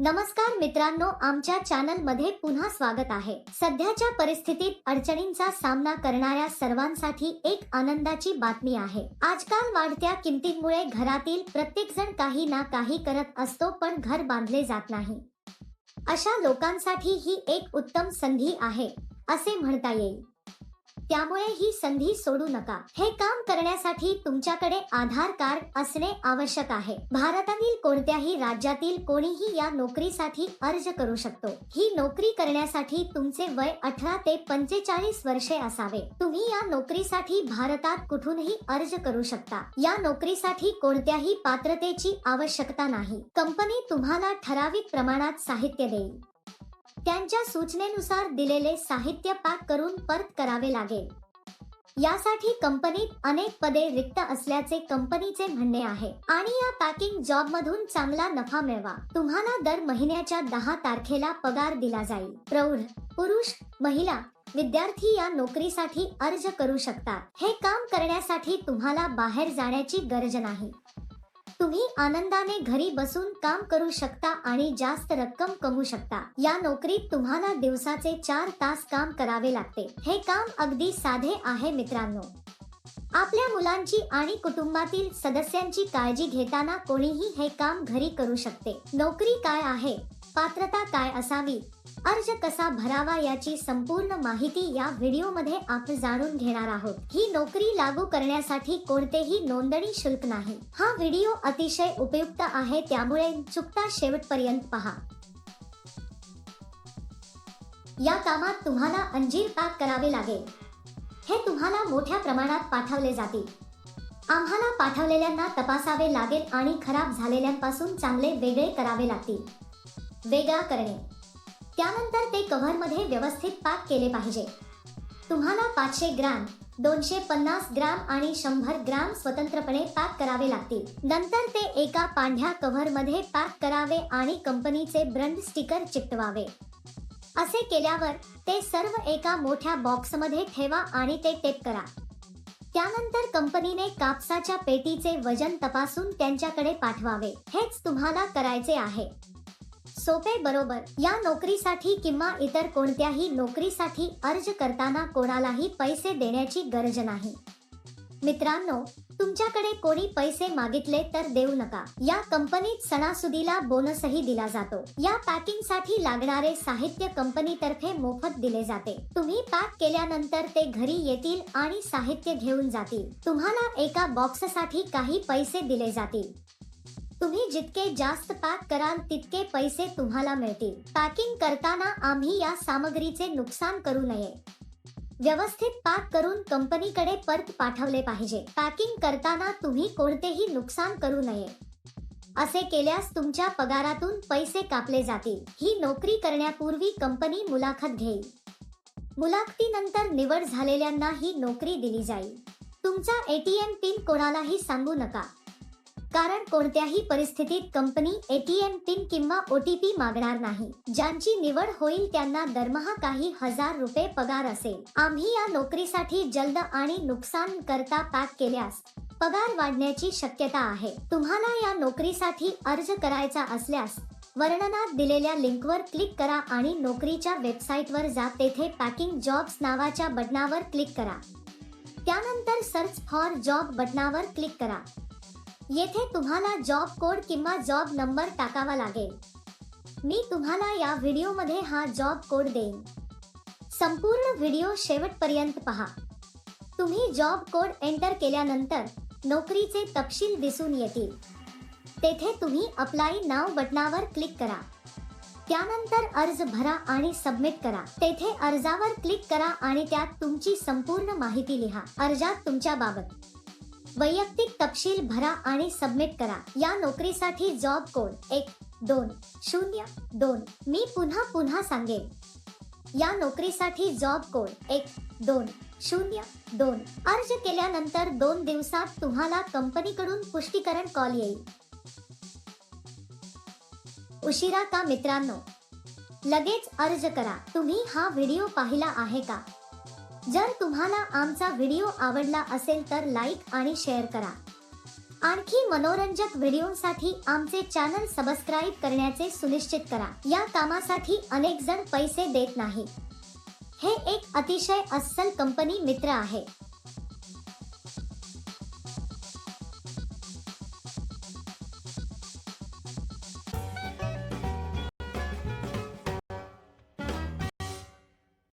नमस्कार मित्रांनो आमच्या चॅनलमध्ये पुन्हा स्वागत आहे. सध्याच्या परिस्थितीत अडचणींचा सामना करणाऱ्या सर्वांसाठी एक आनंदाची बातमी आहे. आजकाल वाढत्या किमतींमुळे घरातील प्रत्येक जण काही ना काही करत असतो पण घर बांधले जात नाही. अशा लोकांसाठी ही एक उत्तम संधी आहे असे म्हणता येईल. त्यामुळे ही संधी सोडू नका. हे काम करण्यासाठी तुमच्याकडे आधार कार्ड असणे आवश्यक आहे. भारतातील कोणत्याही राज्यातील कोणीही या नोकरीसाठी अर्ज करू शकतो. ही नोकरी करण्यासाठी तुमचे वय अठरा ते पंचेचाळीस वर्षे असावे. तुम्ही या नोकरीसाठी भारतात कुठूनही अर्ज करू शकता. या नोकरीसाठी कोणत्याही पात्रतेची आवश्यकता नाही. कंपनी तुम्हाला ठराविक प्रमाणात साहित्य देईल. त्यांच्या सूचनेनुसार दिलेले साहित्य पॅक करून परत करावे लागेल. यासाठी कंपनीत अनेक पदे रिक्त असल्याचे कंपनीचे म्हणणे आहे. आणि या पॅकिंग जॉब मधून चांगला नफा मिळवा. तुम्हाला दर महिन्याच्या दहा तारखेला पगार दिला जाईल. प्रौढ पुरुष महिला विद्यार्थी या नोकरीसाठी अर्ज करू शकतात. हे काम करण्यासाठी तुम्हाला बाहेर जाण्याची गरज नाही. तुम्ही आनंदाने घरी बसून काम करू शकता आणि जास्त रक्कम कमवू शकता. या नोकरीत तुम्हाला दिवसाचे चार तास काम करावे लागते. हे काम अगदी साधे आहे मित्रांनो. आपल्या मुलांची आणि कुटुंबातील सदस्यांची काळजी घेताना कोणीही हे काम घरी करू शकते. नोकरी काय आहे? पात्रता काय असावी? अर्ज कसा भरावा याची संपूर्ण माहिती या व्हिडिओमध्ये आपण जाणून घेणार आहोत. ही नोकरी लागू करण्यासाठी कोणतेही नोंदणी शुल्क नाही. हा व्हिडिओ अतिशय उपयुक्त आहे त्यामुळे चुकता शेवटपर्यंत पहा. या कामात तुम्हाला अंजीर पॅक करावे लागेल. हे तुम्हाला मोठ्या प्रमाणात पाठवले जातील. आम्हाला पाठवलेल्यांना तपासावे लागेल आणि खराब झालेल्यांपासून चांगले वेगळे करावे लागतील. वेगळा करणे. त्यानंतर ते कव्हरमध्ये व्यवस्थित पॅक केले पाहिजे. तुम्हाला पाचशे ग्रॅम दोनशे पन्नास ग्रॅम आणि शंभर ग्रॅम स्वतंत्रपणे पॅक करावे लागतील. नंतर ते एका पांढऱ्या कव्हरमध्ये पॅक करावे आणि कंपनीचे ब्रँड स्टिकर चिकटवावे. असे केल्यावर ते सर्व एका मोठ्या बॉक्समध्ये ठेवा आणि ते टेप करा. त्यानंतर कंपनीने कापसाच्या पेटीचे वजन तपासून त्यांच्याकडे पाठवावे. हेच तुम्हाला करायचे आहे. सोपे बरोबर. या नोकरीसाठी किंवा इतर कोणत्याही नोकरीसाठी अर्ज करताना कोणालाही पैसे देण्याची गरज नाही. मित्रांनो तुमच्याकडे कोणी पैसे मागितले तर देऊ नका. या कंपनीत सणासुदीला बोनसही दिला जातो. या पॅकिंगसाठी लागणारे साहित्य कंपनीतर्फे मोफत दिले जाते. तुम्ही पॅक केल्यानंतर ते घरी येतील आणि साहित्य घेऊन जातील. तुम्हाला एका बॉक्ससाठी काही पैसे दिले जातील. तुम्ही जितके जास्त पॅक कराल तितके पैसे तुम्हाला मिळतील. पॅकिंग करताना आम्ही या सामग्रीचे नुकसान करू नये. व्यवस्थित पॅक करून कंपनीकडे परत पाठवले पाहिजे. पॅकिंग करताना तुम्ही कोणतेही नुकसान करू नये. असे केल्यास तुमच्या पगारातून पैसे कापले जातील. ही नोकरी करण्यापूर्वी कंपनी मुलाखत घेईल. मुलाखतीनंतर निवड झालेल्यांना ही नोकरी दिली जाईल. तुमचा एटीएम पिन कोणालाही सांगू नका. कारण कोणत्याही परिस्थितीत कंपनी एटीएम पिन किंवा ओटीपी मागणार नाही. ज्यांची निवड होईल त्यांना दरमहा काही हजार रुपये पगार असेल. आम्ही या नोकरीसाठी जलद आणि नुकसान करता पॅक केल्यास पगार वाढण्याची शक्यता आहे. तुम्हाला या नोकरीसाठी अर्ज करायचा असल्यास वर्णनात दिलेल्या लिंकवर क्लिक करा आणि नोकरीच्या वेबसाईटवर जा. तेथे पॅकिंग जॉब्स नावाच्या बटनावर क्लिक करा. त्यानंतर सर्च फॉर जॉब बटनावर क्लिक करा. येथे तुम्हाला जॉब कोड किंवा जॉब नंबर टाकावा लागेल. मी तुम्हाला या व्हिडिओमध्ये हा जॉब कोड देईन. संपूर्ण व्हिडिओ शेवटपर्यंत पहा. तुम्ही जॉब कोड एंटर केल्यानंतर नोकरीचे तपशील दिसून येतील. तेथे तुम्ही अप्लाय नाव बटनावर क्लिक करा. त्यानंतर अर्ज भरा आणि सबमिट करा. तेथे अर्जावर क्लिक करा आणि त्यात तुमची संपूर्ण माहिती लिहा. अर्जात तुमच्या बाबत वैयक्तिक तपशील भरा आणि सबमिट करा. या नोकरीसाठी जॉब कोड एक दोन शून्य दोन. मी पुन्हा पुन्हा सांगेन. या नोकरीसाठी जॉब कोड एक दोन शून्य दोन. अर्ज केल्यानंतर दोन दिवसात तुम्हाला कंपनीकडून पुष्टीकरण कॉल येईल. उशिरा का मित्रांनो? लगेच अर्ज करा. तुम्ही हा व्हिडिओ पाहिला आहे का? जर तुम्हाला आमचा व्हिडिओ आवडला असेल तर लाईक आणि शेअर करा. आणखी मनोरंजक व्हिडिओसाठी आमचे चॅनल सबस्क्राईब करण्याचे सुनिश्चित करा. या कामासाठी अनेक जण पैसे देत नाही हे एक अतिशय अस्सल कंपनी मित्र आहे.